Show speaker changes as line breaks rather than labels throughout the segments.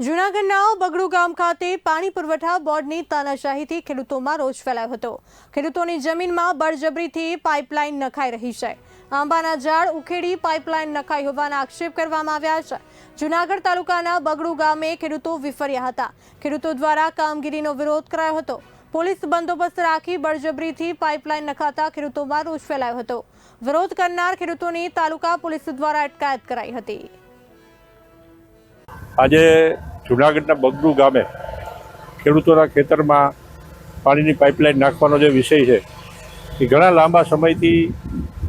જૂનાગઢના બગડુ ગામ ખાતે પાણી પુરવઠા બોર્ડની તાનાશાહીથી ખેડૂતોમાં રોષ ફેલાયો હતો. ખેડૂતોની જમીનમાં બળજબરીથી પાઇપલાઇન નખાઈ રહી છે. આંબાના ઝાડ ઉખેડી પાઇપલાઇન નખાઈ હોવાના આક્ષેપ કરવામાં આવ્યા છે. જૂનાગઢ તાલુકાના બગડુ ગામે ખેડૂતો વિફર્યા હતા. ખેડૂતો દ્વારા કામગીરીનો વિરોધ કરાયો હતો. પોલીસ બંદોબસ્ત રાખી બળજબરીથી પાઇપલાઇન નખાતા ખેડૂતોમાં રોષ ફેલાયો હતો. વિરોધ કરનાર ખેડૂતોની તાલુકા પોલીસ દ્વારા અટકાયત કરાઈ હતી.
આજે જુનાગઢના બગડુ ગામે ખેડૂતોના ખેતરમાં પાણીની પાઇપલાઇન નાખવાનો જે વિષય છે, એ ઘણા લાંબા સમયથી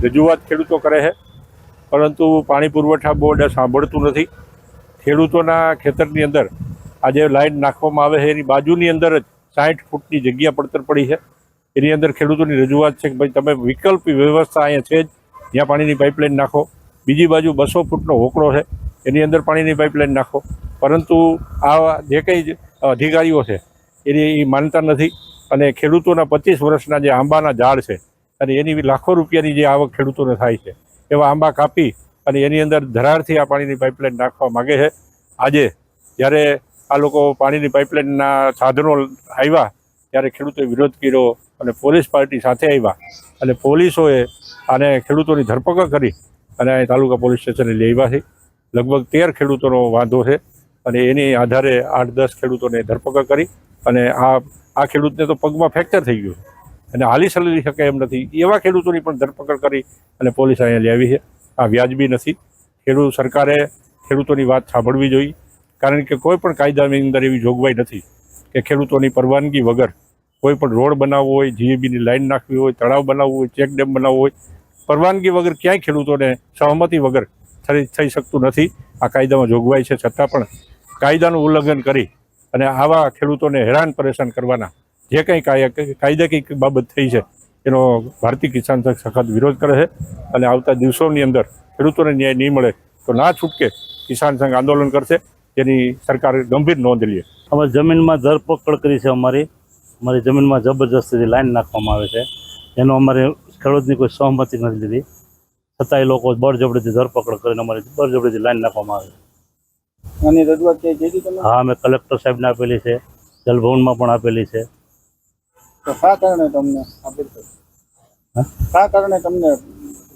રજૂઆત ખેડૂતો કરે છે. પરંતુ પાણી પુરવઠા બોર્ડ સાંભળતું નથી. ખેડૂતોના ખેતરની અંદર આજે લાઇન નાખવામાં આવે છે. એની બાજુની અંદર જ સાઠ ફૂટની જગ્યા પડતર પડી છે. એની અંદર ખેડૂતોની રજૂઆત છે કે ભાઈ તમે વિકલ્પ વ્યવસ્થા અહીંયા છે જ. જ્યાં પાણીની પાઇપલાઇન નાખો. બીજી બાજુ બસો ફૂટનો હોકળો છે. એની અંદર પાણીની પાઇપલાઇન નાખો. પરંતુ આ જે કંઈ અધિકારીઓ છે, એની માનતા નથી. અને ખેડૂતોના પચીસ વર્ષના જે આંબાના ઝાડ છે, અને એની લાખો રૂપિયાની જે આવક ખેડૂતોને થાય છે, એવા આંબા કાપી અને એની અંદર ધરારથી આ પાણીની પાઇપલાઇન નાખવા માગે છે. આજે જ્યારે આ લોકો પાણીની પાઇપલાઇનના સાધનો આવ્યા, ત્યારે ખેડૂતોએ વિરોધ કર્યો અને પોલીસ પાર્ટી સાથે આવ્યા. અને પોલીસોએ આને ખેડૂતોની ધરપકડ કરી અને તાલુકા પોલીસ સ્ટેશને લઈ આવ્યા છે. લગભગ તેર ખેડૂતોનો વાંધો છે અને એની આધારે આઠ દસ ખેડૂતોને ધરપકડ કરી અને આ આ ખેડૂતને તો પગમાં ફ્રેક્ચર થઈ ગયું અને હાલી સલી શકે એમ નથી. એવા ખેડૂતોની પણ ધરપકડ કરી અને પોલીસ અહીંયા લેવી છે. આ વ્યાજબી નથી. ખેડૂત સરકારે ખેડૂતોની વાત સાંભળવી જોઈએ. કારણ કે કોઈ પણ કાયદાની અંદર એવી જોગવાઈ નથી કે ખેડૂતોની પરવાનગી વગર કોઈ પણ રોડ બનાવવો હોય, જીએબીની લાઈન નાખવી હોય, તળાવ બનાવવું હોય ચેક ડેમ બનાવવું હોય, પરવાનગી વગર ક્યાંય ખેડૂતોને સહમતિ વગર થઈ શકતું નથી. આ કાયદામાં જોગવાઈ છે. છતાં પણ કાયદાનું ઉલ્લંઘન કરી અને આવા ખેડૂતોને હેરાન પરેશાન કરવાના જે કંઈ કાય- કાયદાકીય બાબત થઈ છે, એનો ભારતીય કિસાન સંઘ સખત વિરોધ કરે છે અને આવતા દિવસોની અંદર ખેડૂતોને ન્યાય નહીં મળે તો ના છૂટકે કિસાન સંઘ આંદોલન કરશે. જેની સરકારે ગંભીર નોંધ લે
અમે જમીનમાં ધરપકડ કરી છે અમારી. અમારી જમીનમાં જબરજસ્તીથી લાઈન નાખવામાં આવે છે. એનો અમારે ખેડૂતની કોઈ સહમતિ નથી લીધી. છતાંય લોકો બળજબરીથી ધરપકડ કરીને અમારી બળજબરીથી લાઈન નાખવામાં આવે છે.
રજૂઆત ક્યાંય કરી તમે?
હા મેં કલેક્ટર સાહેબને આપેલી છે જલભવનમાં પણ આપેલી છે.
તો શા કારણે તમને આપેલ શા કારણે તમને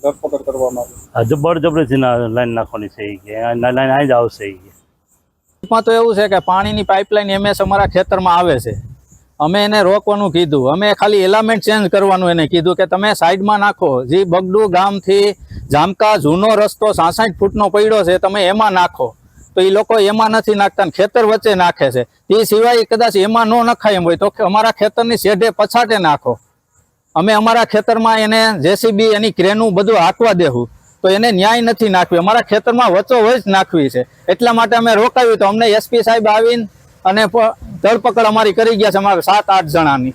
ધરપકડ કરવામાં આવી?
આ બળજબરીથી લાઈન નાખવાની છે એ કે લાઈન જ આવશે એ
તો એવું છે કે પાણીની પાઇપલાઇન એમએસ અમારા ખેતરમાં આવે છે. અમે એને રોકવાનું કીધું. અમે ખાલી એલામેન્ટ ચેન્જ કરવાનું એને કીધું કે તમે સાઈડમાં નાખો. જે બગડુ ગામથી જામકા જૂનો રસ્તો સાસઠ ફૂટનો પડ્યો છે, તમે એમાં નાખો. તો એ લોકો એમાં નથી નાખતા ખેતર વચ્ચે નાખે છે. એ સિવાય કદાચ એમાં ન નખાય એમ હોય તો અમારા ખેતરની શેઢે પછાટે નાખો. અમે અમારા ખેતરમાં એને જેસીબી, એની ક્રેનું બધું હાંકવા દેવું તો એને ન્યાય નથી નાખવી. અમારા ખેતરમાં વચ્ચો વચ નાખવી છે. એટલા માટે અમે રોકાવ્યું તો અમને એસપી સાહેબ આવીને અને ધરપકડ અમારી કરી ગયા છે અમારા સાત, આઠ જણાની.